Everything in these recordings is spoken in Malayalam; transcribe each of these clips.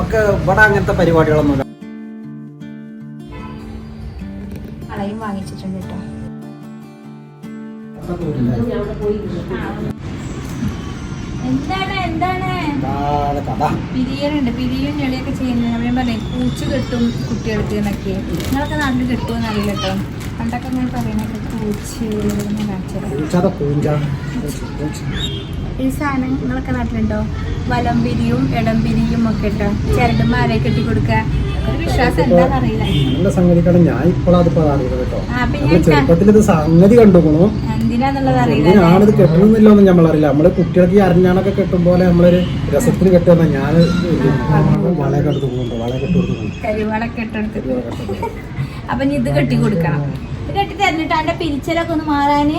നമുക്ക് ഇവിടെ അങ്ങനത്തെ പരിപാടികളൊന്നുമില്ല. വളയും വാങ്ങിച്ചിട്ടുണ്ട് കേട്ടോ. എന്താണ് എന്താണ്? പിരിയലുണ്ട്. പിരിയും ഞെളിയൊക്കെ ചെയ്യുന്നത് ഞാൻ പറഞ്ഞേ പൂച്ച കെട്ടും കുട്ടികൾക്ക് എന്നൊക്കെ. നിങ്ങളൊക്കെ നല്ല അറിയില്ല കേട്ടോ. പണ്ടൊക്കെ അങ്ങനെ പറയണൊക്കെ പൂച്ച കാണിച്ചത് ഈ സാധനം നിങ്ങളൊക്കെ നാട്ടിലുണ്ടോ? വലം പിരിയും ഇടം പിരിയും ഒക്കെ കേട്ടോ ചിരടുമാരെ കെട്ടി കൊടുക്കുക നല്ല സംഗതിക്കാണ് ഞാൻ അറിയുന്നത് കേട്ടോ. ചെറുപ്പത്തിൽ ഇത് സംഗതി നമ്മളറിയില്ല. നമ്മൾ കുട്ടികൾക്ക് ഈ അരഞ്ഞാണൊക്കെ കെട്ടും പോലെ നമ്മളൊരു രസത്തിന് കെട്ടുന്ന ഞാൻ വളയൊക്കെ എടുത്ത് പോകുന്നുണ്ട് വളയൊക്കെ അപ്പൊ ഇത് കെട്ടി കൊടുക്കണം. കെട്ടി തരണിട്ട് അവന്റെ പിരിച്ചലൊക്കെ ഒന്ന് മാറാന്?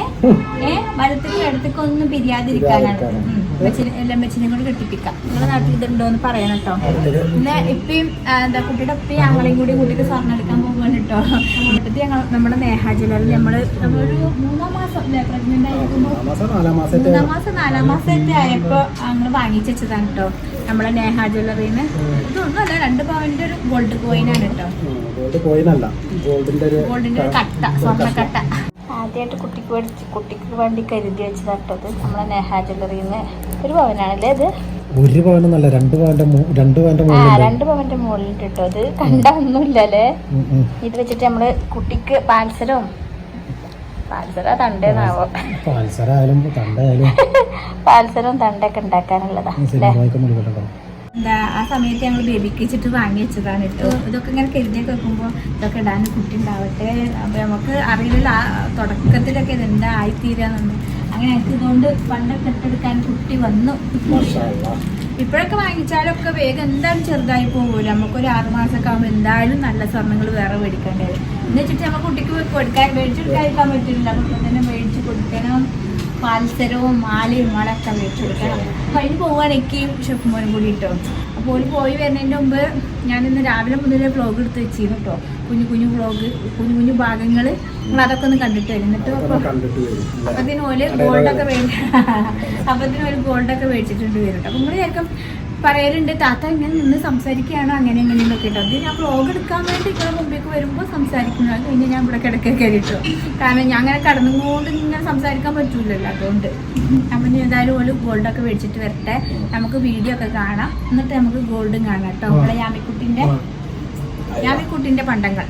ഏഹ് വലത്തേക്ക് ഇടത്തേക്ക് ഒന്നും പിരിയാതിരിക്കാനാണ്. മെച്ചിനെ- കൊണ്ട് കെട്ടിപ്പിക്കാം. നിങ്ങളെ നാട്ടിൽ ഇതുണ്ടോ എന്ന് പറയണം കേട്ടോ പിന്നെ ഇപ്പം എന്താ കുട്ടിയുടെ ഒപ്പം ഞങ്ങളെയും കൂടി കുട്ടിക്ക് സ്വർണം എടുക്കാൻ പോകുന്നുണ്ട് കേട്ടോ എന്നിട്ട് ഞങ്ങൾ നമ്മുടെ നേഹാജിലറിൽ നമ്മൾ നമ്മളൊരു മൂന്നാം മാസം പ്രഗ്നന്റ് ആയിരിക്കുമ്പോൾ മൂന്നാം മാസം നാലാം മാസത്തെ ആയപ്പോ ഞങ്ങൾ വാങ്ങിച്ചു വെച്ചതാണ് കേട്ടോ നമ്മളെ നേഹ ജ്വല്ലറിന്ന്. ഇതൊന്നല്ല രണ്ട് പവന്റെ ഒരു ഗോൾഡ് കോയിനാണ് കേട്ടോ. ഗോൾഡ് കോയിനല്ല ഗോൾഡിന്റെ ഒരു ഗോൾഡിന്റെ ഒരു കട്ട സ്വർണക്കട്ട ആദ്യമായിട്ട് കുട്ടിക്ക് മേടിച്ച് കുട്ടിക്ക് വേണ്ടി കരുതി വെച്ചതാട്ടത് നമ്മളെ നേഹ ജ്വല്ലറിന്ന്. ഒരു പവനാണല്ലേ അത്? ഒരു പവനല്ല രണ്ട് പവന്റെ രണ്ട് പവന്റെ മുകളിൽ രണ്ട് പവന്റെ മുകളിൽ കേട്ടോ അത്? കണ്ട ഒന്നുമില്ലല്ലേ? ഇത് വെച്ചിട്ട് നമ്മൾ കുട്ടിക്ക് പാൽസരവും പാൽസര തണ്ടേന്നാവോ? പാൽസരായാലും തണ്ടായാലും പാൽസരവും തണ്ടൊക്കെ ഉണ്ടാക്കാനുള്ളതാ എന്താ ആ സമയത്ത് ഞങ്ങൾ ബേബിക്ക് വെച്ചിട്ട് വാങ്ങി വെച്ചതാണ് കേട്ടോ. ഇതൊക്കെ ഇങ്ങനെ കരുതിയൊക്കെ വെക്കുമ്പോൾ ഇതൊക്കെ ഇടാൻ കുട്ടി ഉണ്ടാവട്ടെ. അപ്പൊ നമുക്ക് അറിയില്ല ആ തുടക്കത്തിലൊക്കെ ഇത് എന്താ ആയിത്തീരാന്നൊന്നും അങ്ങനെ ഞങ്ങൾക്ക് ഇതുകൊണ്ട് പണ്ടൊക്കെ ഇട്ടെടുക്കാൻ കുട്ടി വന്നു. ഇപ്പോഴൊക്കെ വാങ്ങിച്ചാലൊക്കെ വേഗം എന്തായാലും ചെറുതായി പോകുമല്ലോ നമുക്കൊരു ആറുമാസമൊക്കെ ആകുമ്പോൾ എന്തായാലും നല്ല സ്വർണങ്ങൾ വേറെ മേടിക്കേണ്ടി വരും. എന്ന് വെച്ചിട്ട് നമ്മൾ കുട്ടിക്ക് കൊടുക്കാൻ മേടിച്ചെടുക്കാതിരിക്കാൻ പറ്റില്ല. അപ്പം തന്നെ മേടിച്ച് കൊടുക്കണം. പാൽസരവും മാലയും വളൊക്കെ മേടിച്ചു കൊടുക്കണം. അപ്പം അതിന് പോവുകയാണെങ്കിൽ ഷെഫ്മോനും കൂടി കിട്ടും അപ്പോൾ ഒരു പോയി വരുന്നതിന്റെ മുമ്പ് ഞാൻ ഇന്ന് രാവിലെ മുതലേ വ്ലോഗ് എടുത്ത് വെച്ചിരുന്നു കേട്ടോ കുഞ്ഞു കുഞ്ഞു വ്ളോഗ് കുഞ്ഞു കുഞ്ഞു ഭാഗങ്ങൾ നിങ്ങൾ അതൊക്കെ ഒന്ന് കണ്ടിട്ട് വരും. എന്നിട്ട് അപ്പൊ അപ്പത്തിന് ഓൽ ഗോൾഡൊക്കെ മേടിച്ച അപ്പത്തിന് ഒരു ഗോൾഡൊക്കെ മേടിച്ചിട്ടുണ്ട് വരും അപ്പൊ നിങ്ങൾ ചിലപ്പം പറയലുണ്ട് താത്ത ഇങ്ങനെ നിന്ന് സംസാരിക്കുകയാണോ? അങ്ങനെ എങ്ങനെയൊക്കെ കേട്ടോ അത് ഞാൻ വ്ളോഗ് എടുക്കാൻ വേണ്ടി ഇവിടെ മുമ്പേക്ക് വരുമ്പോൾ സംസാരിക്കുന്നു. അത് കഴിഞ്ഞ് ഞാൻ ഇവിടെ കിടക്കേ കയറിട്ടോ കാരണം ഞാൻ അങ്ങനെ കടന്നുകൊണ്ട് ഇങ്ങനെ സംസാരിക്കാൻ പറ്റൂലല്ലോ അതുകൊണ്ട്. അപ്പം ഏതായാലും ഒരു ഗോൾഡൊക്കെ മേടിച്ചിട്ട് വരട്ടെ. നമുക്ക് വീഡിയോ ഒക്കെ കാണാം. എന്നിട്ട് നമുക്ക് ഗോൾഡും കാണാം കേട്ടോ. നമ്മളെ യാമിക്കുട്ടിന്റെ യാമിക്കുട്ടിന്റെ പണ്ടങ്ങൾ.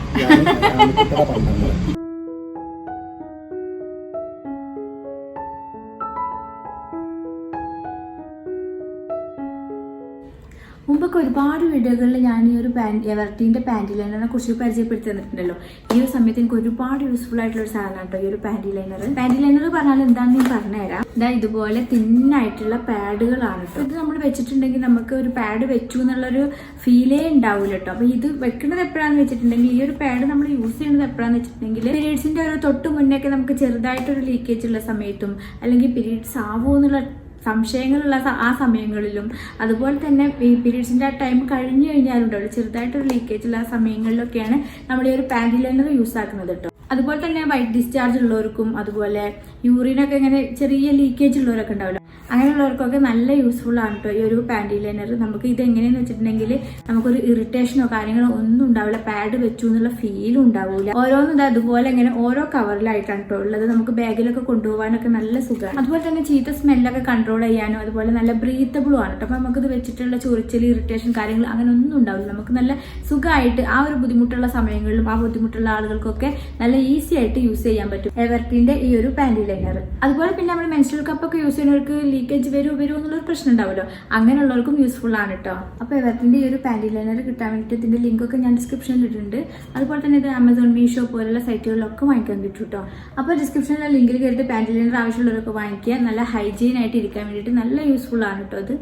മുമ്പൊക്കെ ഒരുപാട് വീഡിയോകളിൽ ഞാൻ ഈ ഒരു പാന്റ് എവർട്ടീന്റെ പാന്റി ലൈനറിനെ കുറിച്ച് പരിചയപ്പെടുത്തി തന്നിട്ടുണ്ടല്ലോ. ഈ ഒരു സമയത്ത് എനിക്ക് ഒരുപാട് യൂസ്ഫുൾ ആയിട്ടുള്ള ഒരു സാധനമാണ് കേട്ടോ ഈ ഒരു പാന്റി ലൈനർ പാന്റി ലൈനർ പറഞ്ഞാൽ എന്താണെന്ന് ഞാൻ പറഞ്ഞുതരാം. ഇതാ ഇതുപോലെ തിന്നായിട്ടുള്ള പാഡുകളാണ് ഇത് നമ്മൾ വെച്ചിട്ടുണ്ടെങ്കിൽ നമുക്ക് ഒരു പാഡ് വെച്ചു എന്നുള്ളൊരു ഫീലേ ഉണ്ടാവില്ല കേട്ടോ. അപ്പോൾ ഇത് വെക്കുന്നത് എപ്പോഴാന്ന് വെച്ചിട്ടുണ്ടെങ്കിൽ ഈ ഒരു പാഡ് നമ്മൾ യൂസ് ചെയ്യുന്നത് എപ്പോഴാന്ന് വെച്ചിട്ടുണ്ടെങ്കിൽ പീരീഡ്സിന്റെ ഒരു തൊട്ട് മുന്നേക്കെ നമുക്ക് ചെറുതായിട്ടൊരു ലീക്കേജ് ഉള്ള സമയത്തും അല്ലെങ്കിൽ പീരീഡ്സ് ആവുമോ എന്നുള്ള സംശയങ്ങളുള്ള ആ സമയങ്ങളിലും അതുപോലെ തന്നെ ഈ പീരീഡ്സിന്റെ ആ ടൈം കഴിഞ്ഞു കഴിഞ്ഞാലുണ്ടല്ലോ ചെറുതായിട്ടൊരു ലീക്കേജ് ഉള്ള ആ സമയങ്ങളിലൊക്കെയാണ് നമ്മൾ ഈ ഒരു പാൻഡിലൈനർ ലൈനർ യൂസ് ആക്കുന്നത് കേട്ടോ അതുപോലെ തന്നെ വൈറ്റ് ഡിസ്ചാർജ് ഉള്ളവർക്കും അതുപോലെ യൂറിനൊക്കെ ഇങ്ങനെ ചെറിയ ലീക്കേജ് ഉള്ളവരൊക്കെ ഉണ്ടാവില്ല. അങ്ങനെയുള്ളവർക്കൊക്കെ നല്ല യൂസ്ഫുൾ ആണ് കേട്ടോ ഈ ഒരു പാന്റി ലൈനർ നമുക്ക് ഇത് എങ്ങനെയെന്ന് വെച്ചിട്ടുണ്ടെങ്കിൽ നമുക്കൊരു ഇറിറ്റേഷനോ കാര്യങ്ങളോ ഒന്നും ഉണ്ടാവില്ല. പാഡ് വെച്ചു എന്നുള്ള ഫീലും ഉണ്ടാവില്ല ഓരോന്നും ഇത് അതുപോലെ ഇങ്ങനെ ഓരോ കവറിലായിട്ടാണ് കേട്ടോ ഉള്ളത്. നമുക്ക് ബാഗിലൊക്കെ കൊണ്ടുപോകാനൊക്കെ നല്ല സുഖമാണ് അതുപോലെ തന്നെ ചീത്ത സ്മെല്ലൊക്കെ കൺട്രോൾ ചെയ്യാനും അതുപോലെ നല്ല ബ്രീത്തബിളും ആണ് കേട്ടോ അപ്പം നമുക്കിത് വെച്ചിട്ടുള്ള ചൊറിച്ചൽ ഇറിറ്റേഷൻ കാര്യങ്ങൾ അങ്ങനെ ഒന്നും ഉണ്ടാവില്ല. നമുക്ക് നല്ല സുഖമായിട്ട് ആ ഒരു ബുദ്ധിമുട്ടുള്ള സമയങ്ങളിലും ആ ബുദ്ധിമുട്ടുള്ള ആളുകൾക്കൊക്കെ നല്ല ഈസി ആയിട്ട് യൂസ് ചെയ്യാൻ പറ്റും. എവർട്ടിന്റെ ഈ ഒരു പാന്റി ലൈനർ അതുപോലെ പിന്നെ നമ്മൾ മെൻസ്ട്രൽ കപ്പ് ഒക്കെ യൂസ് ചെയ്യുന്നവർക്ക് ലീക്കേജ് വരുമോ വരുമോ എന്നുള്ളൊരു പ്രശ്നം ഉണ്ടാവുമല്ലോ. അങ്ങനെയുള്ളവർക്കും യൂസ്ഫുൾ ആണ് കേട്ടോ അപ്പോൾ എവർട്ടിന്റെ ഈ ഒരു പാന്റി ലൈനർ കിട്ടാൻ വേണ്ടിയിട്ട് ഇതിന്റെ ലിങ്ക് ഒക്കെ ഞാൻ ഡിസ്ക്രിപ്ഷനിൽ ഇട്ടിട്ടുണ്ട്. അതുപോലെ തന്നെ ഇത് ആമസോൺ മീഷോ പോലുള്ള സൈറ്റുകളിലൊക്കെ വാങ്ങിക്കാൻ കിട്ടും കേട്ടോ അപ്പോൾ ഡിസ്ക്രിപ്ഷനിലെ ലിങ്കിൽ കയറിയിട്ട് പാന്റി ലൈനർ ആവശ്യമുള്ളവരൊക്കെ വാങ്ങിക്കുക. നല്ല ഹൈജീൻ ആയിട്ട് ഇരിക്കാൻ വേണ്ടിയിട്ട് നല്ല യൂസ്ഫുൾ ആണ് കേട്ടോ അത്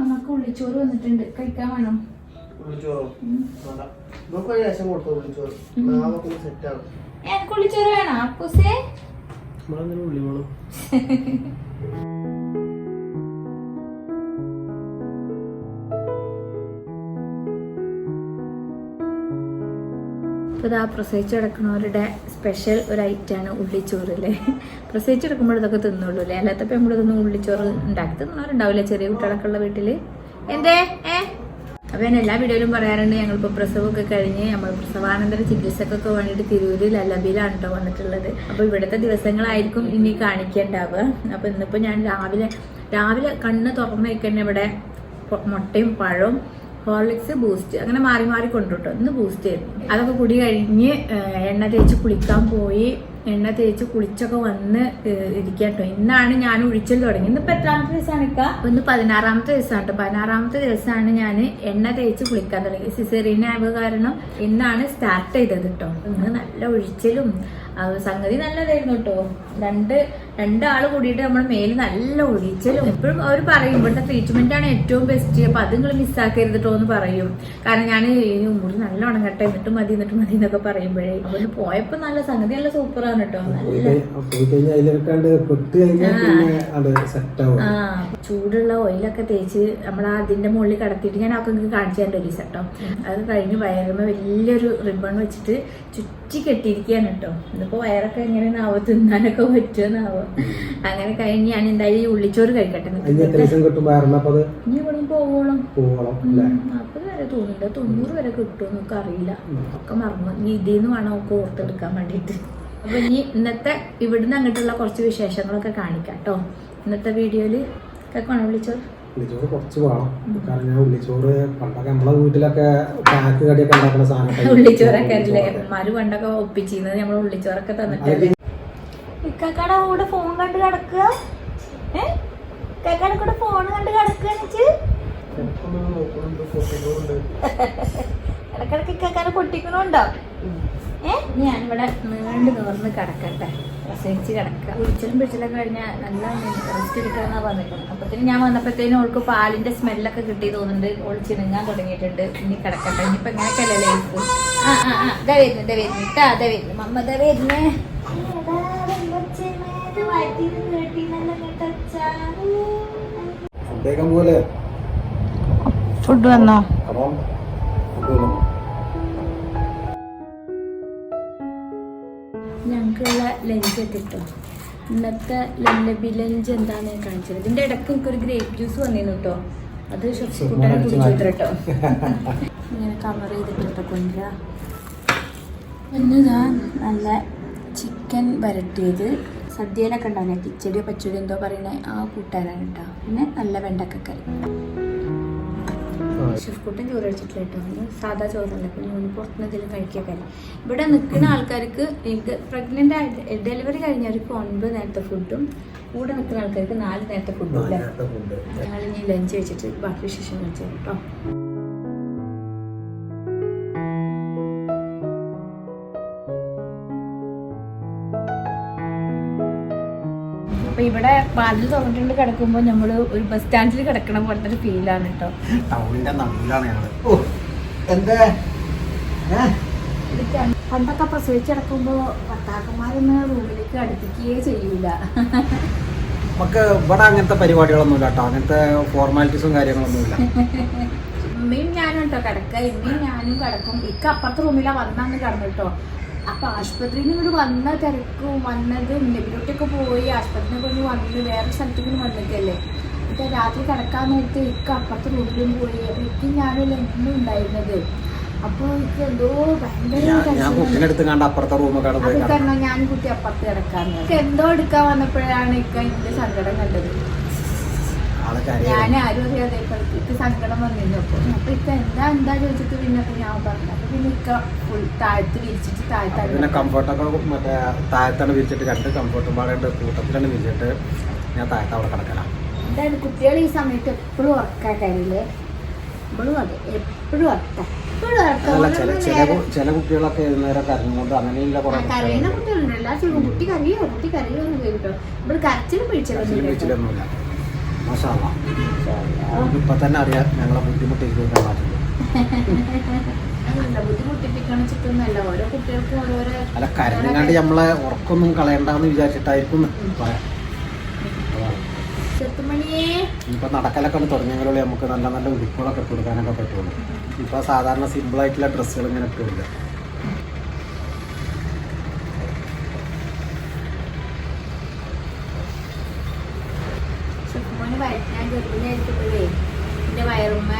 നമുക്ക് ഉള്ളിച്ചോറ് വന്നിട്ടുണ്ട്. കഴിക്കാൻ വേണം? ഉള്ളിച്ചോറോ? നമുക്ക് ശേഷം കൊടുത്തോ ഉള്ളിച്ചോറ്? വേണം അപ്പൂസേ. ഇപ്പോൾ ഇതാ പ്രസവിച്ച് കിടക്കുന്നവരുടെ സ്പെഷ്യൽ ഒരു ഐറ്റമാണ് ഉള്ളിച്ചോറ് അല്ലേ പ്രസവിച്ച് കിടക്കുമ്പോൾ ഇതൊക്കെ തിന്നുള്ളൂ അല്ലേ അല്ലാത്തപ്പോൾ നമ്മളിതൊന്നും ഉള്ളിച്ചോറ് ഉണ്ടാക്കി തിന്നവരുണ്ടാവില്ല ചെറിയ കുട്ടികളൊക്കെ ഉള്ള വീട്ടിൽ എന്തേ? ഏ അപ്പോൾ ഞാൻ എല്ലാ വീഡിയോയിലും പറയാറുണ്ട് ഞങ്ങളിപ്പോൾ പ്രസവമൊക്കെ കഴിഞ്ഞ് നമ്മൾ പ്രസവാനന്തര ചികിത്സക്കൊക്കെ വേണ്ടിയിട്ട് തിരൂരിൽ ലല്ലബിയിലാണ് കേട്ടോ വന്നിട്ടുള്ളത്. അപ്പോൾ ഇവിടുത്തെ ദിവസങ്ങളായിരിക്കും ഇനി കാണിക്കേണ്ടാവുക. അപ്പോൾ ഇന്നിപ്പോൾ ഞാൻ രാവിലെ രാവിലെ കണ്ണ് തുറന്ന് വയ്ക്കുന്ന ഇവിടെ മുട്ടയും പഴവും ഹോർലിക്സ് ബൂസ്റ്റ് അങ്ങനെ മാറി മാറി കൊണ്ടുട്ടോ. ഇന്ന് ബൂസ്റ്റ് ചെയ്തു അതൊക്കെ കുടി കഴിഞ്ഞ് എണ്ണ തേച്ച് കുളിക്കാൻ പോയി എണ്ണ തേച്ച് കുളിച്ചൊക്കെ വന്ന് ഇരിക്കട്ടോ. ഇന്നാണ് ഞാൻ ഒഴിച്ചൽ തുടങ്ങി. ഇന്നിപ്പോ എത്രാമത്തെ ദിവസമാണ് ഇക്ക? ഇന്ന് പതിനാറാമത്തെ ദിവസമാണ് കേട്ടോ പതിനാറാമത്തെ ദിവസമാണ് ഞാൻ എണ്ണ തേച്ച് കുളിക്കാൻ തുടങ്ങി. സിസേറിയൻ ആയ കാരണം ഇന്നാണ് സ്റ്റാർട്ട് ചെയ്തത് കേട്ടോ ഇന്ന് നല്ല ഒഴിച്ചലും സംഗതി നല്ലതായിരുന്നു കേട്ടോ രണ്ട് രണ്ടാൾ കൂടിയിട്ട് നമ്മുടെ മേൽ നല്ല ഒഴിച്ചലും എപ്പോഴും അവർ പറയും ഇവിടുത്തെ ട്രീറ്റ്മെന്റ് ആണ് ഏറ്റവും ബെസ്റ്റ് അപ്പൊ അത് നിങ്ങൾ മിസ്സാക്കരുത് കേട്ടോ എന്ന് പറയും. കാരണം ഞാൻ മുറി നല്ല ഉണങ്ങട്ടെ എന്നിട്ട് മതി എന്നിട്ട് മതി എന്നൊക്കെ പറയുമ്പോഴേ. അവർ പോയപ്പോ നല്ല സംഗതി നല്ല സൂപ്പറാണ് കേട്ടോ ചൂടുള്ള ഓയിലൊക്കെ തേച്ച് നമ്മൾ അതിന്റെ മുകളിൽ കടത്തിയിട്ട് ഞാൻ ഒക്കെ കാണിച്ചു തരാൻ ഒരു സെട്ടോ അത് കഴിഞ്ഞ് വയറുമ്പോ വലിയൊരു റിബൺ വെച്ചിട്ട് ചുറ്റി കെട്ടിയിരിക്കുകയാണ് കേട്ടോ. ഇതിപ്പോ വയറൊക്കെ എങ്ങനെയാണാവോ തിന്നാനൊക്കെ പറ്റുമെന്നാവോ അങ്ങനെ കഴിഞ്ഞ് ഞാൻ എന്തായാലും ഈ ഉള്ളിച്ചോറ് കഴിക്കട്ടെ. ഇനി ഇവിടെ പോവോളും. നാൽപ്പത് വരെ തോന്നുന്നുണ്ട്. തൊണ്ണൂറ് വരെ കിട്ടുമെന്നൊക്കെ അറിയില്ല ഒക്കെ മറന്നു. ഇനി ഇതിൽ നിന്ന് വേണം ഒക്കെ ഓർത്തെടുക്കാൻ വേണ്ടിയിട്ട്. അപ്പൊ ഇനി ഇന്നത്തെ ഇവിടുന്ന് അങ്ങോട്ടുള്ള കുറച്ച് വിശേഷങ്ങളൊക്കെ കാണിക്കാം കേട്ടോ ഇന്നത്തെ വീഡിയോയിൽ കേൾക്കണോ വിളിച്ചോ? ഉള്ളിച്ചോറ് കുറച്ച് വേണം. കാരണം ഞാൻ ഉള്ളിച്ചോറ് പണ്ടൊക്കെ നമ്മളെ വീട്ടിലൊക്കെ പാക്ക് കടിയൊക്കെ ഉണ്ടാക്കുന്ന സാധനം ഉള്ളിച്ചോറൊക്കെ അല്ലേ? ഉമ്മാര് പണ്ടൊക്കെ ഒപ്പിച്ചിരുന്നത് നമ്മൾ ഉള്ളിച്ചോറൊക്കെ തന്നിട്ട് ഇക്കാക്കാടെ കൂടെ ഫോൺ കണ്ട് കിടക്കുക. ഇക്കാക്കാടെ കൂടെ ഫോൺ കണ്ട് കിടക്കുക ഇടക്കിടക്ക് ഇക്കാക്കാരെ പൊട്ടിക്കണുണ്ടോ? ഞാനിവിടെ നീണ്ടു നിവർന്ന് കിടക്കട്ടെ. പ്രസവിച്ച് കിടക്കുക. കുളിച്ചലും പിടിച്ചിലൊക്കെ കഴിഞ്ഞാൽ നല്ല റെസ്റ്റ് എടുക്കാന്നാ പറഞ്ഞിരിക്കുന്നത്. അപ്പത്തിന് ഞാൻ വന്നപ്പോഴത്തേനും ഓൾക്ക് പാലിന്റെ സ്മെല്ലൊക്കെ കിട്ടി തോന്നുന്നുണ്ട്. ഓൾ ചിണുങ്ങാൻ തുടങ്ങിയിട്ടുണ്ട്. ഇനി കിടക്കട്ടെ. ഇനിയിപ്പോ എങ്ങനെയൊക്കെയല്ലേ ലൈഫ് ആ ആ ആ. ദേ വരുന്നു ദേ വരുന്നു. ഇട്ടാ ദേ വരുന്നു. മമ്മ ദേ വരുന്നേ. ഫുഡ് വന്നോ? ഞങ്ങൾക്കുള്ള ലഞ്ച് കിട്ടും ഇന്നത്തെ ലല്ലബി ലഞ്ച് എന്താന്ന് കാണിച്ചത്? ഇതിന്റെ ഇടയ്ക്ക് എനിക്കൊരു ഗ്രേപ്പ് ജ്യൂസ് വന്നിരുന്നു കേട്ടോ അത് ഷെഫ്കൂട്ടനെ കുടിച്ചിട്ട് കേട്ടോ ഇങ്ങനെ കവർ ചെയ്തിട്ടോ കൊണ്ടുവരാ. നല്ല ചിക്കൻ വരട്ടിയത്. സദ്യയിലൊക്കെ ഉണ്ടാകുന്ന കിച്ചടിയോ പച്ചടിയോ എന്തോ പറയുന്നത് ആ കൂട്ടാനാണ് കേട്ടോ പിന്നെ നല്ല വെണ്ടക്കക്കറി. ഷെഫ്കൂട്ടൻ ചോറ് കഴിച്ചിട്ടില്ല കേട്ടോ. സാധാ ചോറല്ല. പിന്നെ ഒന്ന് പുറത്തുനിന്ന് എന്തെങ്കിലും കഴിക്കാൻ ഇവിടെ നിൽക്കുന്ന ആൾക്കാർക്ക് എനിക്ക് പ്രഗ്നന്റ് ആയിട്ട് ഡെലിവറി കഴിഞ്ഞവർക്ക് ഒൻപത് നേരത്തെ ഫുഡും കൂടെ നിൽക്കുന്ന ആൾക്കാർക്ക് നാല് നേരത്തെ ഫുഡും ഫുഡ് ഞങ്ങൾ ഇനി ലഞ്ച് കഴിച്ചിട്ട് ബാക്കി വിശേഷം കഴിച്ചു കേട്ടോ അപ്പൊ ഇവിടെ വാതിൽ തുറന്നിട്ടുണ്ട് കിടക്കുമ്പോൾ നമ്മൾ ഒരു ബസ് സ്റ്റാൻഡിൽ കിടക്കണ പോലത്തെ ഒരു ഫീലാണ് കേട്ടോ ടൗണിന്റെ നടുവിലാണ് ഏ? പണ്ടൊക്കെ പ്രസവിച്ചിടക്കുമ്പോ ഭർത്താക്കന്മാരൊന്നും റൂമിലേക്ക് അടുപ്പിക്കുകയേ ചെയ്യൂല. നമുക്ക് ഇവിടെ അങ്ങനത്തെ പരിപാടികളൊന്നുമില്ല കേട്ടോ അങ്ങനത്തെ ഫോർമാലിറ്റീസും കാര്യങ്ങളൊന്നുമില്ല. ഉമ്മയും ഞാനും കേട്ടോ കിടക്ക. ഇമ്മയും ഞാനും കിടക്കും. ഇക്ക അപ്പുറത്തെ റൂമിലാണ് വന്നാന്ന് കിടന്നു കേട്ടോ അപ്പൊ ആശുപത്രിയിൽ നിന്ന് ഇവിടെ വന്ന തിരക്കും വന്നത് നെബിലോട്ടൊക്കെ പോയി ആശുപത്രിയിൽ കൊണ്ട് വന്ന് വേറെ സ്ഥലത്തേക്ക് വന്നിട്ടല്ലേ എന്നിട്ട് രാത്രി കിടക്കാൻ നേരത്തെ ഇക്ക അപ്പുറത്തെ റൂമിലും പോയി അപ്പൊ എനിക്ക് ഞാനല്ല എന്നും ഉണ്ടായിരുന്നത്. അപ്പൊ എനിക്ക് എന്തോ ഭയങ്കര ഞാൻ കുട്ടി അപ്പുറത്ത് കിടക്കാൻ എന്തോ എടുക്കാൻ വന്നപ്പോഴാണ് ഇക്ക എന്റെ സങ്കടം കണ്ടത്. ഞാൻ ആരും അറിയാതെ സങ്കടം അപ്പൊ എന്താ എന്താ ചോദിച്ചിട്ട് പിന്നെ ഞാൻ പറഞ്ഞു. അപ്പൊ പിന്നെ ഇക്ക ഫുൾ താഴത്ത് വിരിച്ചിട്ട് അപ്പൊ താഴത്താണ് പിന്നെ കംഫർട്ടൊക്കെ മറ്റേ താഴത്താണ് വിരിച്ചിട്ട് രണ്ട് കംഫർട്ടും പാടുണ്ട് കൂട്ടത്തിലാണ് വിരിച്ചിട്ട് ഞാൻ താഴത്ത് അവിടെ കിടക്കണം എന്തായാലും കുട്ടികൾ ഈ സമയത്ത് എപ്പോഴും ഉറക്കാൻ കാര്യമില്ലേ എപ്പോഴും അതെ. എപ്പോഴും ഉറക്ക. ചില കുട്ടികളൊക്കെ എഴുന്നേരം കരഞ്ഞുകൊണ്ട് അങ്ങനെയുള്ള കുറെ കരയുന്ന എല്ലാ ചെറു കുട്ടി കരയോ? കുട്ടി കരയോ എന്ന് കേട്ടോ ഇവിടെ കരച്ചിലും മാഷാള്ള ഇപ്പൊ തന്നെ അറിയാം ഞങ്ങളെ ബുദ്ധിമുട്ടിരിക്കാൻ മാറ്റുന്നു അങ്ങനല്ല ബുദ്ധിമുട്ടിപ്പിക്കണം ചിട്ടൊന്നുമല്ല ഓരോ കുട്ടികൾക്കും ഓരോരോ അല്ല കരഞ്ഞാണ്ട് നമ്മളെ ഉറക്കൊന്നും കളയണ്ടെന്ന് വിചാരിച്ചിട്ടായിരിക്കും പറയാം. ഇപ്പൊ നടക്കലൊക്കെ ഒന്ന് തുടങ്ങിയെങ്കിലുള്ള നമുക്ക് നല്ല നല്ല ഉടുപ്പുകളൊക്കെ ഇട്ട് കൊടുക്കാനൊക്കെ പറ്റുള്ളൂ. ഇപ്പൊ സാധാരണ സിമ്പിൾ ആയിട്ടുള്ള ഡ്രസ്സുകൾ ഇങ്ങനെ ഇട്ട് കൊടുക്കുക. വരയ്ക്കാൻ ഞാൻ ഗർഭിണിയായിരിക്കുമ്പോഴേ എന്റെ വയറുമ്മ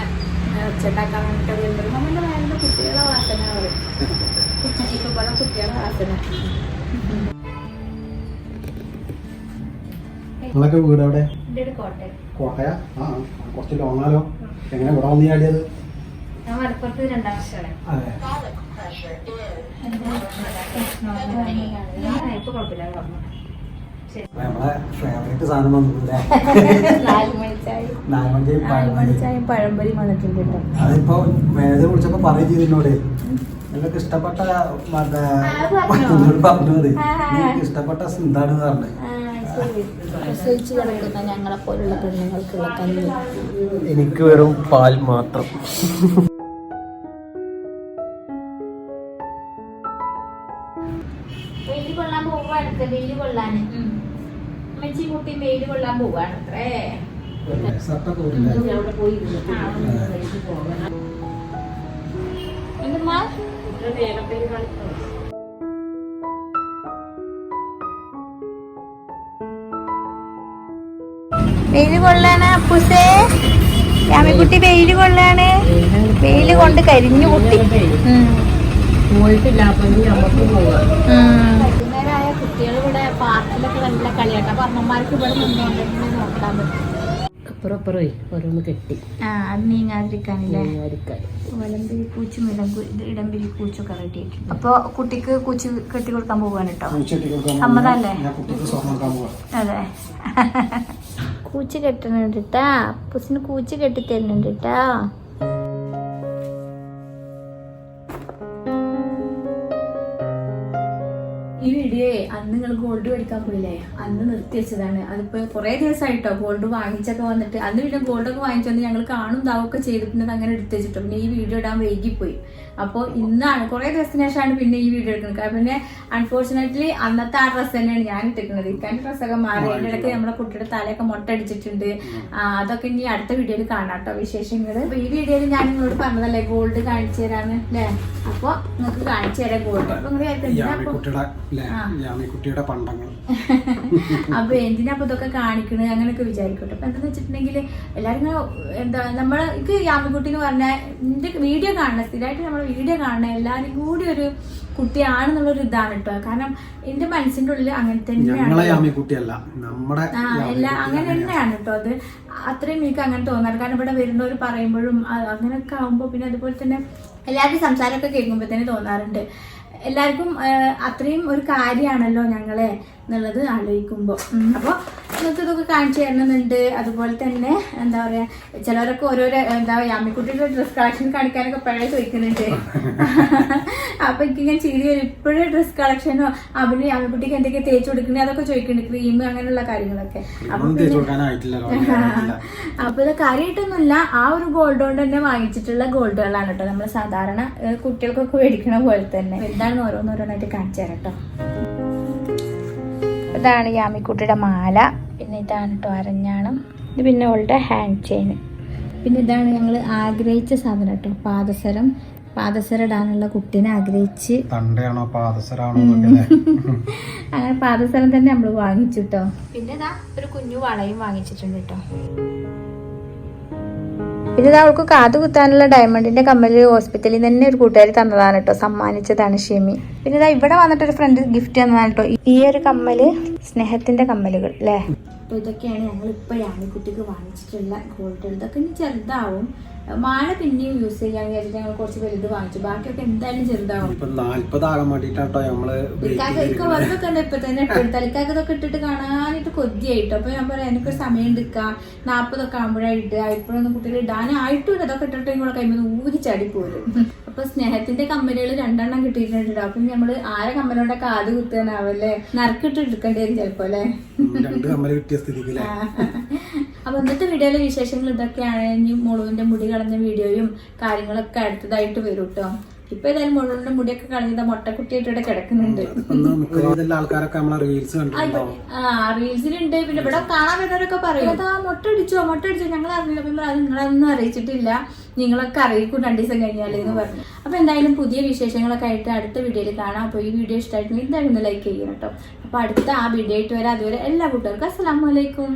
ആ, ഒച്ചണ്ടാക്കാൻ വേണ്ടിട്ട് വരുമ്പോൾ നമ്മുടെ വയറിന്റെ കുട്ടികളെ വാസന പറയും ഇപ്പൊ ഇവിടെ കുട്ടികളെ വാസന നിങ്ങളൊക്കെ വീട് ഒരു കോട്ടയം ആ കുറച്ച് ലോങ്ങാലോ എങ്ങനെ ഇവിടെ വന്നു ചാടിയത് ഞാൻ മലപ്പുറത്ത് രണ്ടാം വർഷമാണ് ഇപ്പൊ കുഴപ്പമില്ല നമ്മളെ ഫേവറേറ്റ് സാധനം വന്നിട്ടില്ലേ? നാലുമണിച്ചായി. പഴംപൊരി. വന്നിട്ടുണ്ട് കേട്ടോ. അതിപ്പോ വേദന വിളിച്ചപ്പോ പറയും ചെയ്തിനോട് നിങ്ങൾക്ക് ഇഷ്ടപ്പെട്ട മറ്റേ അത് പറഞ്ഞോ? എന്നോട് പറഞ്ഞു മതി ആ. നിങ്ങൾക്ക് ഇഷ്ടപ്പെട്ട എന്താണ് പറഞ്ഞത് പ്രസവിച്ച് കിടക്കുന്ന ഞങ്ങളെ പോലുള്ള പെണ്ണുങ്ങൾക്കുള്ള കഞ്ഞി. എനിക്ക് വെറും പാൽ മാത്രം. കുട്ടി വെയിൽ കൊള്ളാൻ പോവാണ് അത്രേ? അവിടെ പോയി എന്തുമ്മാ? വെയിൽ കൊള്ളാണ് അപ്പുസേ? രാമക്കുട്ടി വെയിൽ കൊള്ളാണ്. വെയിൽ കൊണ്ട് കരിഞ്ഞു കുട്ടി. പോയിട്ടില്ല നല്ല കളിയാട്ടോ. അപ്പൊ അമ്മമാർക്ക് ഇവിടെ നോക്കാൻ പറ്റും. അപ്പുറം അപ്പുറമേ ഓരോന്ന് കെട്ടി. ആ അത് നീങ്ങാതിരിക്കാനില്ലേ? ആയിരിക്കാൻ വലമ്പിരി കൂച്ചും ഇടം ഇടംപിരി കൂച്ചൊക്കെ റെഡിയായിട്ടുണ്ട് അപ്പൊ കുട്ടിക്ക് കൂച്ച് കെട്ടി കൊടുക്കാൻ പോവാണ് കേട്ടോ അമ്മതല്ലേ? അതെ. കൂച്ച് കെട്ടണുണ്ട് കേട്ടാ പുസിന് കൂച്ച് കെട്ടി തരുന്നുണ്ട് കേട്ടാ ഗോൾഡ് മേടിക്കാൻ പോയില്ലേ? അന്ന് നിർത്തി വെച്ചതാണ്. അതിപ്പോ കുറെ ദിവസമായിട്ടോ ഗോൾഡ് വാങ്ങിച്ചൊക്കെ വന്നിട്ട്. അന്ന് പിന്നെ ഗോൾഡൊക്കെ വന്ന് ഞങ്ങൾ കാണും താവൊക്കെ ചെയ്തിട്ടുണ്ട് അങ്ങനെ എടുത്ത് വെച്ചിട്ടോ. പിന്നെ ഈ വീഡിയോ ഇടാൻ വൈകിപ്പോയി. അപ്പോൾ ഇന്നാണ് കുറെ ദിവസത്തിന് ശേഷമാണ് പിന്നെ ഈ വീഡിയോ എടുക്കുന്നത്. പിന്നെ അൺഫോർച്ചുനേറ്റ്ലി അന്നത്തെ ആ ഡ്രസ്സ് തന്നെയാണ് ഞാൻ ഇട്ടിരിക്കുന്നത്. ഇക്കാന്റെ ഡ്രസ്സൊക്കെ മാറി. അതിന്റെ ഇടയ്ക്ക് നമ്മുടെ കുട്ടിയുടെ തലയൊക്കെ മുട്ട അടിച്ചിട്ടുണ്ട് അതൊക്കെ ഇനി അടുത്ത വീഡിയോയിൽ കാണാം കേട്ടോ വിശേഷങ്ങൾ അപ്പൊ ഈ വീഡിയോയിൽ ഞാൻ നിങ്ങളോട് പറഞ്ഞതല്ലേ ഗോൾഡ് കാണിച്ചു തരാന്ന് അല്ലേ അപ്പൊ നിങ്ങൾക്ക് കാണിച്ചു തരാം ഗോൾഡ് അപ്പൊ. യാമിക്കുട്ടിയുടെ പണ്ടങ്ങൾ. അപ്പൊ എന്തിനാ അപ്പൊ ഇതൊക്കെ കാണിക്കണത് അങ്ങനെയൊക്കെ വിചാരിക്കട്ടെ. അപ്പൊ എന്താന്ന് വെച്ചിട്ടുണ്ടെങ്കിൽ എല്ലാരും എന്താ നമ്മൾ എനിക്ക് യാമിക്കുട്ടി എന്ന് പറഞ്ഞ വീഡിയോ കാണണം സ്ഥിരമായിട്ട് നമ്മൾ വീഡിയോ കാണുന്ന എല്ലാരും കൂടി ഒരു കുട്ടിയാണെന്നുള്ളൊരു ഇതാണ് കേട്ടോ കാരണം എന്റെ മനസ്സിന്റെ ഉള്ളിൽ അങ്ങനെ തന്നെയാണ്. നമ്മുടെ എല്ലാ അങ്ങനെ തന്നെയാണ്. കേട്ടോ അത് അത്രയും എനിക്ക് അങ്ങനെ തോന്നാറ്. കാരണം ഇവിടെ വരുന്നവർ പറയുമ്പോഴും അങ്ങനെയൊക്കെ ആകുമ്പോൾ പിന്നെ അതുപോലെ തന്നെ എല്ലാവരുടെയും സംസാരമൊക്കെ കേൾക്കുമ്പോൾ തന്നെ തോന്നാറുണ്ട്. എല്ലാവർക്കും അത്രയും ഒരു കാര്യമാണല്ലോ ഞങ്ങളെ. എന്നുള്ളത് ആലോചിക്കുമ്പോൾ അപ്പോൾ നിങ്ങൾക്ക് ഇതൊക്കെ കാണിച്ചു തരണമെന്നുണ്ട് അതുപോലെ തന്നെ എന്താ പറയുക ചിലവരൊക്കെ ഓരോരോ എന്താ പറയുക അമ്മിക്കുട്ടിയുടെ ഡ്രസ് കളക്ഷൻ കാണിക്കാനൊക്കെ പഴയ ചോദിക്കുന്നുണ്ട്. അപ്പൊ എനിക്കിങ്ങനെ ചെയ്തു വരും. ഇപ്പോഴും ഡ്രസ് കളക്ഷനോ അവന് അമ്മിക്കുട്ടിക്ക് എന്തൊക്കെ തേച്ചു കൊടുക്കണേ അതൊക്കെ ചോദിക്കുന്നുണ്ട്. ക്രീം അങ്ങനെയുള്ള കാര്യങ്ങളൊക്കെ. അപ്പൊ ഒന്നും തേച്ച് അപ്പൊ ഇത് കാര്യമായിട്ടൊന്നുമില്ല ആ ഒരു ഗോൾഡ് കൊണ്ട് തന്നെ വാങ്ങിച്ചിട്ടുള്ള ഗോൾഡുകളാണ് കേട്ടോ. നമ്മൾ സാധാരണ കുട്ടികൾക്കൊക്കെ മേടിക്കണ പോലെ തന്നെ. എന്താണെന്ന് ഓരോന്നോരോന്നായിട്ട് കാണിച്ചു തരാം കേട്ടോ. ഇതാണ് യാമിക്കുട്ടിയുടെ മാല. പിന്നെ ഇതാണ് കേട്ടോ അരഞ്ഞാണം. ഇത് പിന്നെ അവളുടെ ഹാൻഡ് ചെയിൻ പിന്നെ ഇതാണ് ഞങ്ങൾ ആഗ്രഹിച്ച സാധനം കേട്ടോ പാദസരം. പാദസരം ഇടാനുള്ള കുട്ടീനെ ആഗ്രഹിച്ച്. തണ്ടയാണോ പാദസരാണോ? അങ്ങനെ പാദസരം തന്നെ നമ്മൾ വാങ്ങിച്ചു കേട്ടോ പിന്നെ ഇതാ ഒരു കുഞ്ഞു വളയും വാങ്ങിച്ചിട്ടുണ്ട് കേട്ടോ ഇതാ അവൾക്ക് കാത് കുത്താനുള്ള ഡയമണ്ടിന്റെ കമ്മൽ ഹോസ്പിറ്റലിൽ തന്നെ ഒരു കൂട്ടുകാരി തന്നതാണ് കേട്ടോ സമ്മാനിച്ചതാണ് ഷെമി. പിന്നെ ഇതാ ഇവിടെ വന്നിട്ട് ഒരു ഫ്രണ്ട് ഗിഫ്റ്റ് തന്നതാണ് കേട്ടോ ഈ ഒരു കമ്മൽ സ്നേഹത്തിന്റെ കമ്മലുകൾ അല്ലേ ഇതൊക്കെയാണ് ഞങ്ങൾ ഇപ്പൊ യാണിക്കുട്ടിക്ക് വാങ്ങിച്ചിട്ടുള്ള ഗോൾഡ് ഇതൊക്കെ ഇനി ചെറുതാവും. മാല പിന്നെയും യൂസ് ചെയ്യാൻ വിചാരിച്ചിട്ട് ഞങ്ങൾ കുറച്ച് വലുത് വാങ്ങിച്ചു. ബാക്കിയൊക്കെ എന്തായാലും ചെറുതാവും. ഇപ്പൊ നാല്പതാകാൻ വേണ്ടിട്ടാട്ടോ നമ്മൾ. വർക്കൊക്കെ ഉണ്ട് ഇപ്പൊ തന്നെ തലക്കാക്കതൊക്കെ ഇതൊക്കെ ഇട്ടിട്ട് കാണാനായിട്ട് കൊതിയായിട്ടോ. അപ്പൊ ഞാൻ പറയാം എനിക്കൊരു സമയം എടുക്കാം നാപ്പതൊക്കെ ആകുമ്പോഴായിട്ട് ഇപ്പോഴൊന്നും കുട്ടികൾ ഇടാനായിട്ടും ഇതൊക്കെ ഇട്ടിട്ട് കൂടെ കഴിയുമ്പോൾ ഊരി ചാടി പോരും. അപ്പൊ സ്നേഹത്തിന്റെ കമ്മലുകൾ രണ്ടെണ്ണം കിട്ടിയിട്ടുണ്ട് അപ്പൊ നമ്മൾ ആരെ കമ്മലോടെ കാത് കുത്താനാവല്ലേ നറുക്കിട്ട് എടുക്കേണ്ടി വരും ചിലപ്പോ അല്ലേ? രണ്ട് കമ്മൽ കിട്ടിയ സ്ഥിതിക്ക് അപ്പൊ ഇന്നത്തെ വീഡിയോയിലെ വിശേഷങ്ങൾ ഇതൊക്കെയാണ്. ഇനി മുളുവിന്റെ മുടി കളഞ്ഞ വീഡിയോയും കാര്യങ്ങളൊക്കെ അടുത്തതായിട്ട് വരും കേട്ടോ ഇപ്പൊ ഏതായാലും മുഴുവന്റെ മുടിയൊക്കെ കളഞ്ഞത് മുട്ടക്കുട്ടിയായിട്ട് ഇവിടെ കിടക്കുന്നുണ്ട്. ആ, റീൽസിലുണ്ട് പിന്നെ ഇവിടെ കാണാൻ വരുന്നവരൊക്കെ പറയും അതാ മുട്ട അടിച്ചോ മുട്ട അടിച്ചോ ഞങ്ങൾ അറിഞ്ഞില്ല. അപ്പം അത് നിങ്ങളൊന്നും അറിയിച്ചിട്ടില്ല. നിങ്ങളൊക്കെ അറിയിക്കും രണ്ടു ദിവസം കഴിഞ്ഞാൽ എന്ന് പറഞ്ഞു. അപ്പൊ എന്തായാലും പുതിയ വിശേഷങ്ങളൊക്കെ ആയിട്ട് അടുത്ത വീഡിയോയിൽ കാണാം. അപ്പോൾ ഈ വീഡിയോ ഇഷ്ടമായിട്ടുണ്ടെങ്കിൽ എന്തായാലും ലൈക്ക് ചെയ്യണം കേട്ടോ അപ്പൊ അടുത്ത ആ വീഡിയോ ആയിട്ട് വരാം. അതുവരെ എല്ലാ കൂട്ടുകാർക്കും അസ്സലാമലൈക്കും